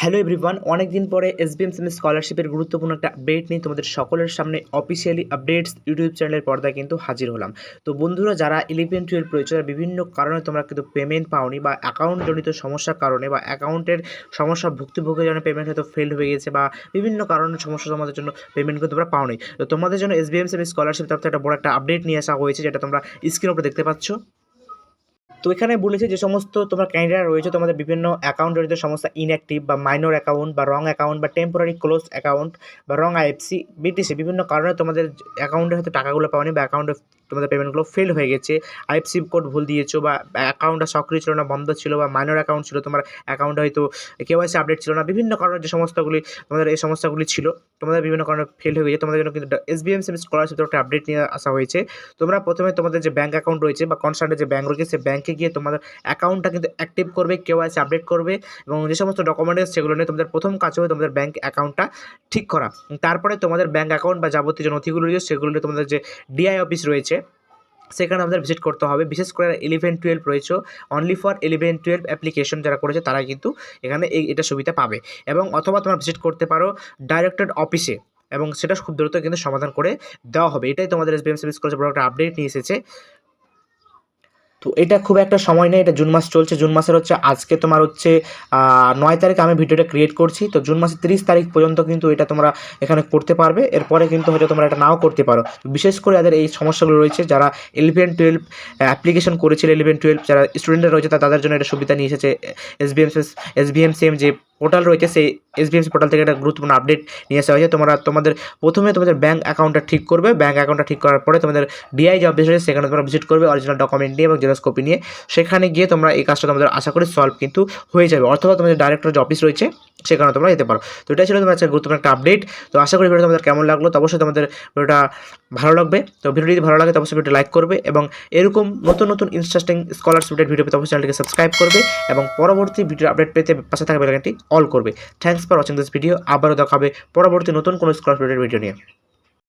Hello everyone অনেক দিন পরে এসবিএম সেমি স্কলারশিপের গুরুত্বপূর্ণ একটা আপডেট নিয়ে তোমাদের সকলের সামনে অফিসিয়ালি আপডেটস ইউটিউব চ্যানেলের পর্দায় কিন্তু হাজির হলাম। তো বন্ধুরা, যারা ইলেভেন টুয়েলভ রয়েছে বিভিন্ন কারণে তোমরা কিন্তু পেমেন্ট পাওনি বা অ্যাকাউন্ট জনিত সমস্যার কারণে বা অ্যাকাউন্টের সমস্যা ভুক্তিভোগের জন্য পেমেন্ট হয়তো ফেল হয়ে গেছে বা বিভিন্ন কারণে সমস্যা তোমাদের জন্য পেমেন্ট কিন্তু তোমরা পাওনি। তো তোমাদের জন্য এসবিএম সেমি স্কলারশিপ তরফ একটা বড় একটা আপডেট নিয়ে আসা হয়েছে, যেটা তোমরা স্ক্রিন উপরে দেখতে পাচ্ছ। তো এখানে বলেছে যে সমস্ত তোমার ক্যান্ডিডেট রয়েছে, তোমাদের বিভিন্ন অ্যাকাউন্ট রয়েছে, সমস্ত ইনঅ্যাক্টিভ বা মাইনর অ্যাকাউন্ট বা রং অ্যাকাউন্ট বা টেম্পোরারি ক্লোজ অ্যাকাউন্ট বা রং আইএফসি বিটিসি বিভিন্ন কারণে তোমাদের অ্যাকাউন্টে হয়তো টাকাগুলো পাওনি বা অ্যাকাউন্টে তোমাদের পেমেন্টগুলো ফেল হয়ে গেছে। আইএফসি কোড ভুল দিয়েছ বা অ্যাকাউন্টটা সক্রিয় ছিল না, বন্ধ ছিল বা মাইনর অ্যাকাউন্ট ছিল, তোমার অ্যাকাউন্টে হয়তো কেওয়াইসি আপডেট ছিল না, বিভিন্ন কারণে যে সমস্তগুলি তোমাদের এই সমস্যাগুলি ছিল, তোমাদের বিভিন্ন কারণে ফেল হয়ে গেছে, তোমাদের জন্য কিন্তু এসবিএম সেমি স্কলারশিপ একটা আপডেট নিয়ে আসা হয়েছে। তোমরা প্রথমে তোমাদের যে ব্যাঙ্ক অ্যাকাউন্ট রয়েছে বা কনসার্টে যে ব্যাঙ্ক রয়েছে, সেই ব্যাঙ্কে গিয়ে তোমাদের অ্যাকাউন্টটা কিন্তু অ্যাক্টিভ করবে কেওয়াইসি আপডেট করবে এবং যে সমস্ত ডকুমেন্টস সেগুলো নিয়ে তোমাদের প্রথম কাজ হবে তোমাদের ব্যাঙ্ক অ্যাকাউন্টটা ঠিক করা। তারপরে তোমাদের ব্যাঙ্ক অ্যাকাউন্ট বা যাবতীয় যে নথিগুলো রয়েছে, সেগুলো নিয়ে তোমাদের যে ডিআই অফিস রয়েছে সেখানে আমাদের ভিজিট করতে হবে। বিশেষ করে ইলেভেন টুয়েলভ রয়েছে। Only for eleven twelve application যারা করেছে, তারা কিন্তু এখানে এই, এটা সুবিধা পাবে। এবং অথবা তোমরা ভিজিট করতে পারো ডাইরেক্টর অফিসে এবং সেটা খুব দ্রুত কিন্তু সমাধান করে দেওয়া হবে। এটাই তোমাদের এস বিএম সার্ভিস কলেজ বড় একটা আপডেট নিয়ে এসেছে। তো এটা খুব একটা সময় নেই, এটা জুন মাস চলছে। জুন মাসের হচ্ছে, আজকে তোমার হচ্ছে নয় তারিখ আমি ভিডিওটা ক্রিয়েট করছি। তো জুন মাসের তিরিশ তারিখ পর্যন্ত কিন্তু এটা তোমরা এখানে করতে পারবে। এরপরে কিন্তু হয়তো তোমরা এটা নাও করতে পারো। বিশেষ করে যাদের এই সমস্যাগুলো রয়েছে, যারা ইলেভেন টুয়েলভ অ্যাপ্লিকেশন করেছিল ইলেভেন টুয়েলভ যারা স্টুডেন্টরা রয়েছে তাদের জন্য এটা সুবিধা নিয়ে এসেছে S B M B M যে পোর্টাল রয়েছে, সেই এস বি পোর্টাল থেকে একটা গুরুত্বপূর্ণ আপডেট নিয়ে আসা হয়েছে। তোমরা, তোমাদের প্রথমে তোমাদের ব্যাঙ্ক অ্যাকাউন্টটা ঠিক করবে। ব্যাঙ্ক অ্যাকাউন্টটা ঠিক করার পরে তোমাদের ডিআই যে অফিস রয়েছে সেখানে তোমরা ভিজিট করবে অরিজিনাল ডকুমেন্ট নিয়ে এবং জেরক্স কপি নিয়ে। সেখানে গিয়ে তোমরা এই কাজটা তোমাদের আশা করি সলভ কিন্তু হয়ে যাবে। অথবা তোমাদের ডাইরেক্টর যে অফিস রয়েছে সেখানে তোমরা যেতে পারো। তো এটাই ছিল তোমার আজকে গুরুত্বপূর্ণ একটা আপডেট তো আশা করি ভিডিওটা তোমাদের কেমন লাগল, তো অবশ্যই তোমাদের ভিডিওটা ভালো লাগবে। তো ভিডিও যদি ভালো লাগে, তো অবশ্যই ভিডিও লাইক করবে এবং এরকম নতুন নতুন ইন্টারেস্টিং স্কলারশিপের ভিডিও পেতে অবশ্যই চ্যানেলটিকে সাবস্ক্রাইব করবে এবং পরবর্তী ভিডিও আপডেট পেতে পাশে থাকা বেলাকানটি অল করবে। Thanks for watching this video আবারও দেখাবে পরবর্তী নতুন কোনো স্কলারশিপের ভিডিও নিয়ে।